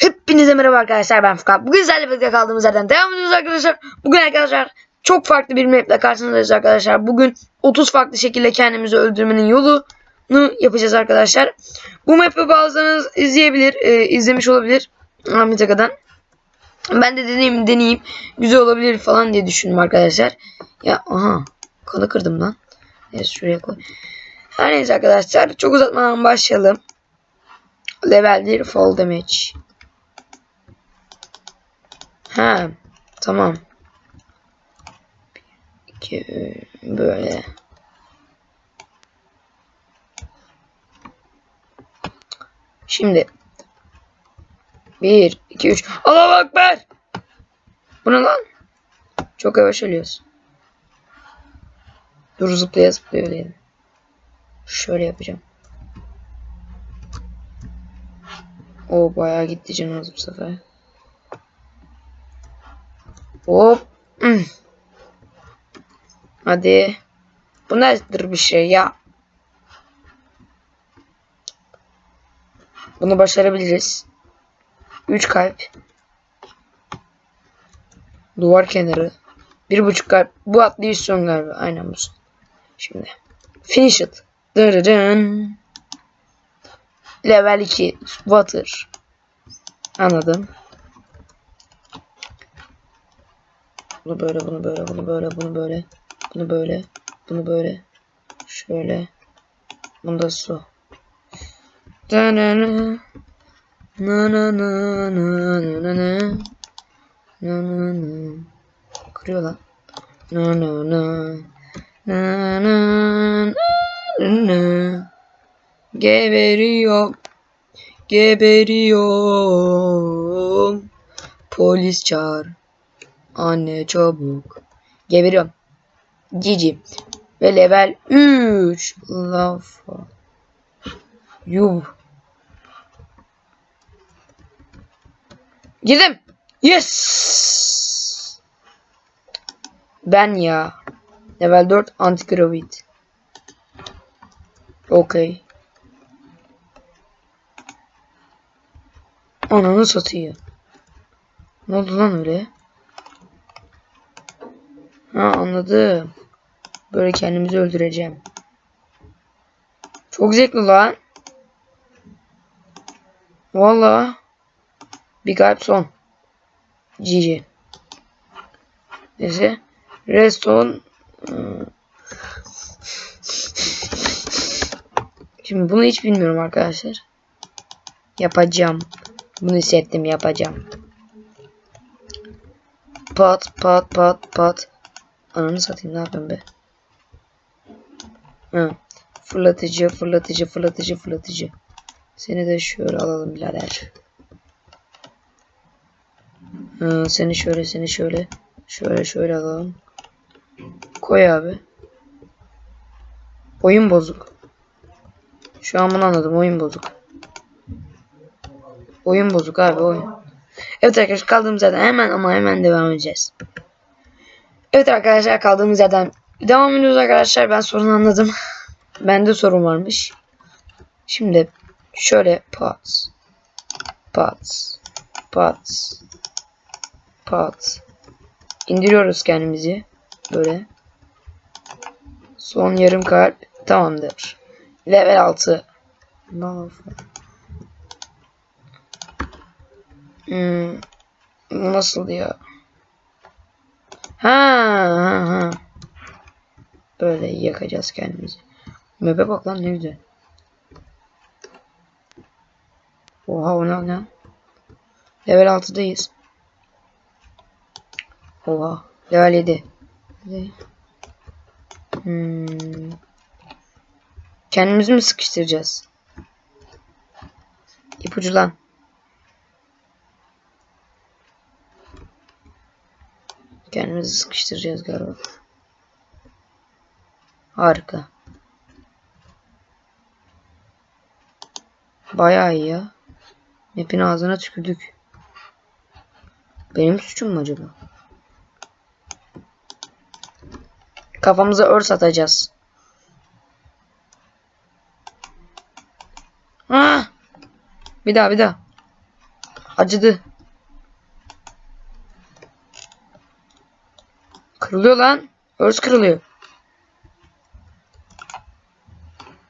Hepinize merhaba arkadaşlar ben Furkan. Bugün sizlerle birlikte kaldığımız yerden devam ediyoruz arkadaşlar. Bugün arkadaşlar çok farklı bir maple karşınızdayız arkadaşlar. Bugün 30 farklı şekilde kendimizi öldürmenin yolunu yapacağız arkadaşlar. Bu map'i bazılarınız izleyebilir, e, izlemiş olabilir Ahmet Aka'dan. Ben de deneyeyim, deneyeyim. Güzel olabilir falan diye düşündüm arkadaşlar. Ya aha kanı kırdım lan. Evet şuraya koy. Her neyse arkadaşlar çok uzatmadan başlayalım. Level 1 fall damage. Ha, tamam. 2 böyle. Şimdi 1 2 3 Allahu ekber. Bu ne lan? Çok yavaş ölüyoruz. Dur zıplaya zıplaya öleyelim. Şöyle yapacağım. O bayağı gitti canımız bu sefer. Hop. Hadi. Bu nedir bir şey ya? Bunu başarabiliriz. 3 kalp. Duvar kenarı. Bir buçuk kalp. Bu atlayışın galiba. Aynen bu. son. Şimdi. Finish it. Dırırın. Level 2. Water. Anladım. Bunu böyle, bunu böyle, bunu böyle, bunu böyle. Bunu böyle, bunu böyle. Şöyle. Bunda su. Da na na. Na na na na na na na. Na na na. Kırıyor lan. Na na na. Na na na na. Geberiyor. Geberiyorum. Polis çağır. Anne çabuk. Geberiyorum. Cici. Ve level 3. Laf. Yuh. Girdim. Yes. Ben ya. Level 4 anti-gravit. Okey. Ananı satıyor. Ne oldu lan öyle? Ha anladım. Böyle kendimizi öldüreceğim. Çok zevkli lan. Valla. Bir kalp son. GG. Neyse. Reston. Hmm. Şimdi bunu hiç bilmiyorum arkadaşlar. Yapacağım. Bunu hissettim yapacağım. Pat pat pat pat. Ananı satayım ne yapayım be. Ha. Fırlatıcı fırlatıcı fırlatıcı fırlatıcı. Seni de şöyle alalım birader. Ha, seni şöyle seni şöyle. Şöyle şöyle alalım. Koy abi. Oyun bozuk. Şu an bunu anladım oyun bozuk. Oyun bozuk abi oyun. Evet arkadaşlar kaldığımız yerden hemen ama hemen devam edeceğiz. Evet arkadaşlar kaldığımız yerden devam ediyoruz arkadaşlar. Ben sorunu anladım. Bende sorun varmış. Şimdi şöyle pat pat pat pat indiriyoruz kendimizi böyle. Son yarım kalp tamamdır. Level 6. Hmm, nasıl ya? Ha, ha, ha. Böyle yakacağız kendimizi. Map'e bak lan ne güzel. Oha o ne ne? Level 6'dayız. Oha. Level 7. Hmm. Kendimizi mi sıkıştıracağız? İpucu lan. Kendimizi sıkıştıracağız galiba. Harika. Bayağı iyi ya. Map'in ağzına tükürdük. Benim suçum mu acaba? Kafamıza örs atacağız. Ah! Bir daha bir daha. Acıdı. Kırılıyor lan. Örs kırılıyor.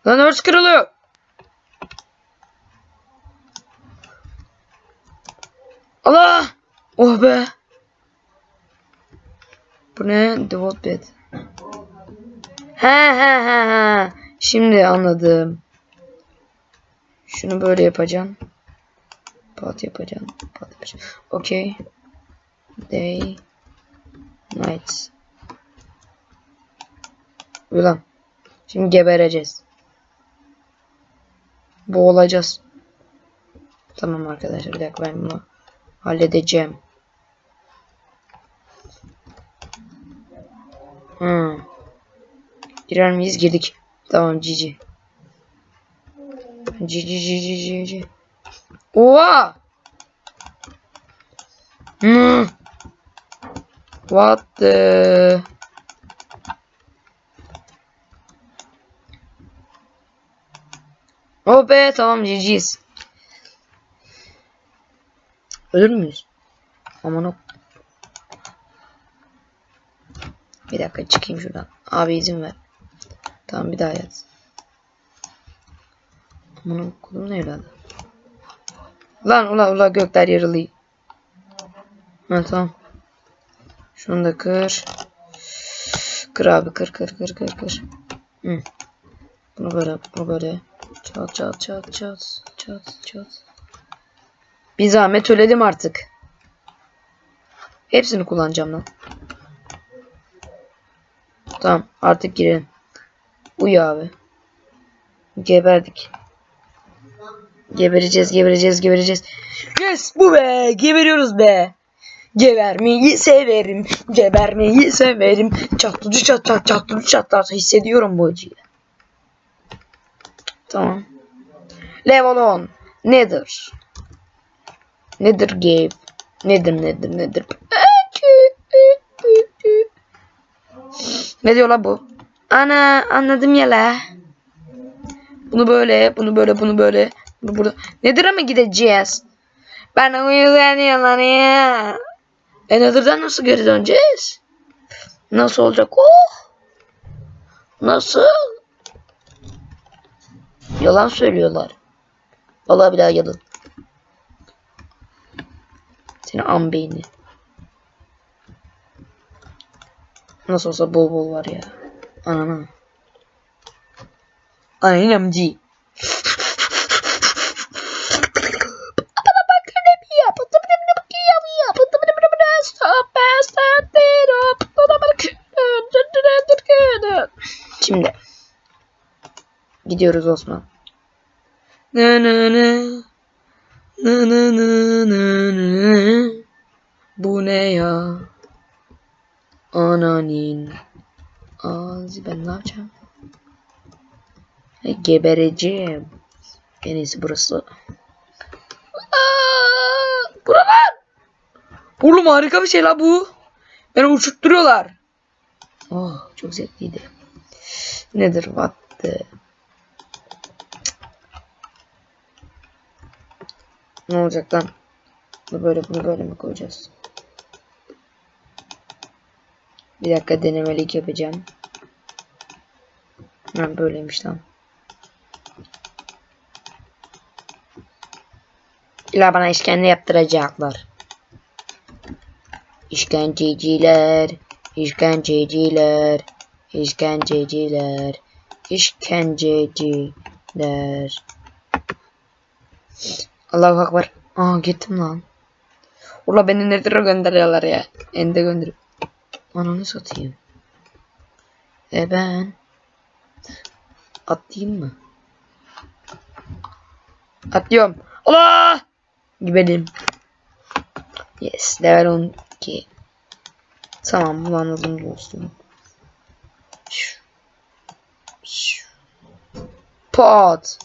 Lan örs kırılıyor. Allah! Oh be. Bu ne? Devote bed. He he he he. Şimdi anladım. Şunu böyle yapacağım. Pat yapacağım. Pat yapacağım. Okay. Day. Night. Ulan. Şimdi gebereceğiz. Boğulacağız. Tamam arkadaşlar bir dakika ben bunu halledeceğim. Hmm. Girer miyiz? Girdik. Tamam cici. Cici cici cici. Oha! Hmm. What the... Oh be tamam GG'yiz. Ölür müyüz? Aman o. Bir dakika çıkayım şuradan. Abi izin ver. Tamam bir daha yaz. Aman o kulum ne evladı? Lan ula ula gökler yarılıyor. Ha tamam. Şunu da kır. Kır abi kır kır kır kır kır. Hı. Bunu böyle bunu böyle. Çat çat çat çat çat çat. Bir zahmet ölelim artık. Hepsini kullanacağım lan. Tamam artık girelim. Uyu abi. Geberdik. Gebereceğiz gebereceğiz gebereceğiz. Yes bu be geberiyoruz be. Gebermeyi severim. Gebermeyi severim. Çatlıcı çatlat çatlıcı çatlat hissediyorum bu acıyı. Tamam. Level 10. Nedir? Nedir game? Nedir nedir nedir? Ne diyor la bu? Ana anladım ya la. Bunu böyle, bunu böyle, bunu böyle. Bunu burada. Nedir ama gideceğiz? Ben uyuyanıyorlar ya. E Nether'dan nasıl geri döneceğiz? Nasıl olacak o? Nasıl? Yalan söylüyorlar. Vallahi bir daha yalan. Seni am beyni. Nasıl olsa bol bol var ya. Anana. Annemci. Şimdi gidiyoruz Osman. Ne ne ne ne ne ne ne ne bu ne ya? Ananin. Ağzı ben ne yapacağım? Gebereceğim. En iyisi burası. Buralar. Oğlum harika bir şey la bu. Beni uçurtturuyorlar. Oh çok zevkliydi. Nedir what the... Ne olacak lan? Bunu böyle bunu böyle mi koyacağız? Bir dakika denemelik yapacağım. Ha böyleymiş lan. İlla bana işkence yaptıracaklar. İşkenceciler, işkenceciler, işkenceciler, işkenceciler. Allahu Akbar. Aa gittim lan. Ula beni nereye gönderiyorlar ya? Ende gönderiyor. Ananı satayım. E ben atlayayım mı? Atlıyorum. Allah! Gibelim. Yes, level 12. Tamam, bunu anladım dostum. Pot.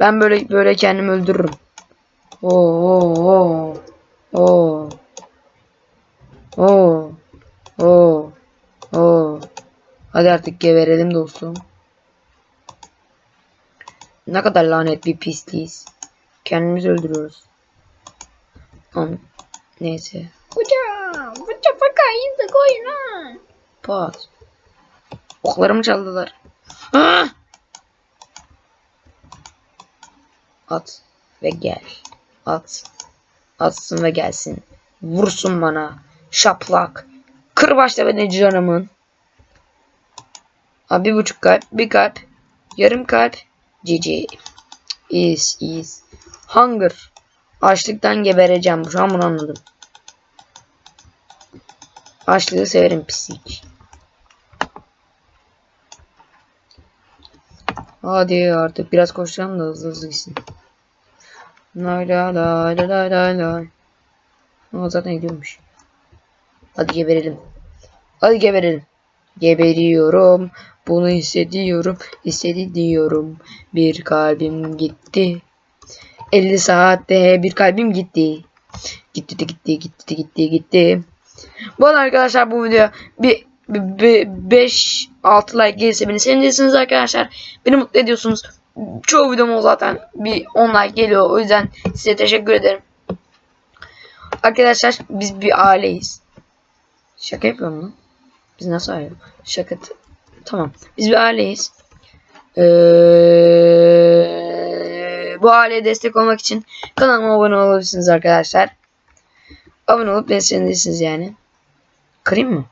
Ben böyle böyle kendimi öldürürüm. Oo oo oo. Oo. Oo. Hadi artık geberelim dostum. Ne kadar lanet bir pisliyiz. Kendimizi öldürüyoruz. Am neyse. Hocam. Hocam fakayı da koyun lan. Pat. Oklarımı çaldılar. Ah! At ve gel. At. Atsın ve gelsin. Vursun bana. Şaplak. Kır başla beni canımın. Abi bir buçuk kalp. Bir kalp. Yarım kalp. GG. İyiyiz iyiyiz. Hunger. Açlıktan gebereceğim. Şu an bunu anladım. Açlığı severim pislik. Hadi artık biraz koşacağım da hızlı hızlı gitsin. Lay lay lay lay lay lay. Ama zaten gidiyormuş. Hadi geberelim. Hadi geberelim. Geberiyorum. Bunu hissediyorum. Hissediyorum. Bir kalbim gitti. 50 saatte bir kalbim gitti. Gitti de gitti gitti gitti gitti. Bu arada arkadaşlar bu video bir 5-6 like gelirse beni sevinirsiniz arkadaşlar. Beni mutlu ediyorsunuz. Çoğu videom zaten bir 10 like geliyor. O yüzden size teşekkür ederim. Arkadaşlar biz bir aileyiz. Şaka yapıyorum lan. Biz nasıl aile? Şaka. Tamam. Biz bir aileyiz. Ee, bu aileye destek olmak için kanalıma abone olabilirsiniz arkadaşlar. Abone olup beni sevinirsiniz yani. Kırayım mı?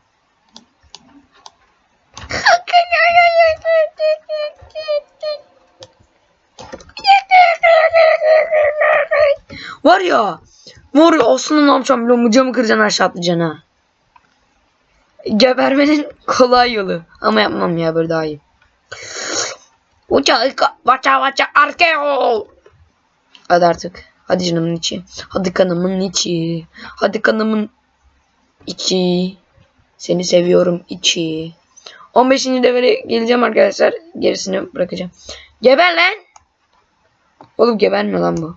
Var ya. Var ya aslında ne yapacağım biliyor musun? Camı kıracaksın aşağı atlayacaksın ha. Gebermenin kolay yolu. Ama yapmam ya böyle daha iyi. Uça vaça vaça arkeo. Hadi artık. Hadi canımın içi. Hadi kanımın içi. Hadi kanımın içi. Seni seviyorum içi. 15. devre geleceğim arkadaşlar. Gerisini bırakacağım. Geber lan. Oğlum gebermiyor lan bu.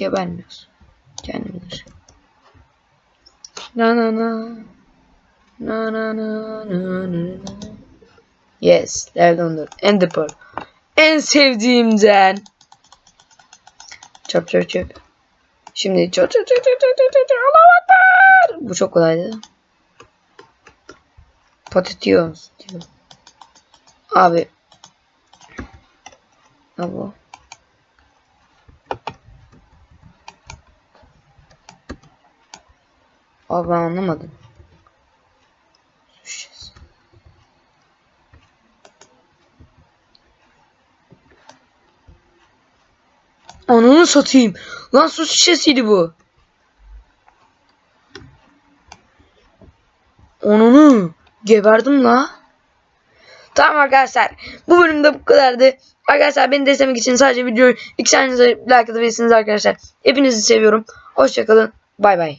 Gebermiyor. Kendi bilir. Na na na. Na na na na na na. Yes, level 14. And the pearl en sevdiğimden. Çöp çöp çöp. Şimdi çöp çöp çöp çöp çöp çöp çöp. Allah'a Bu çok kolaydı. Patates diyor. Abi. Ne bu? Abi anlamadım. Ananı satayım. Lan su şişesiydi bu. Ananı geberdim la. Tamam arkadaşlar. Bu bölümde bu kadardı. Arkadaşlar beni desteklemek için sadece videoyu 2 saniye like atabilirsiniz arkadaşlar. Hepinizi seviyorum. Hoşçakalın. Bay bay.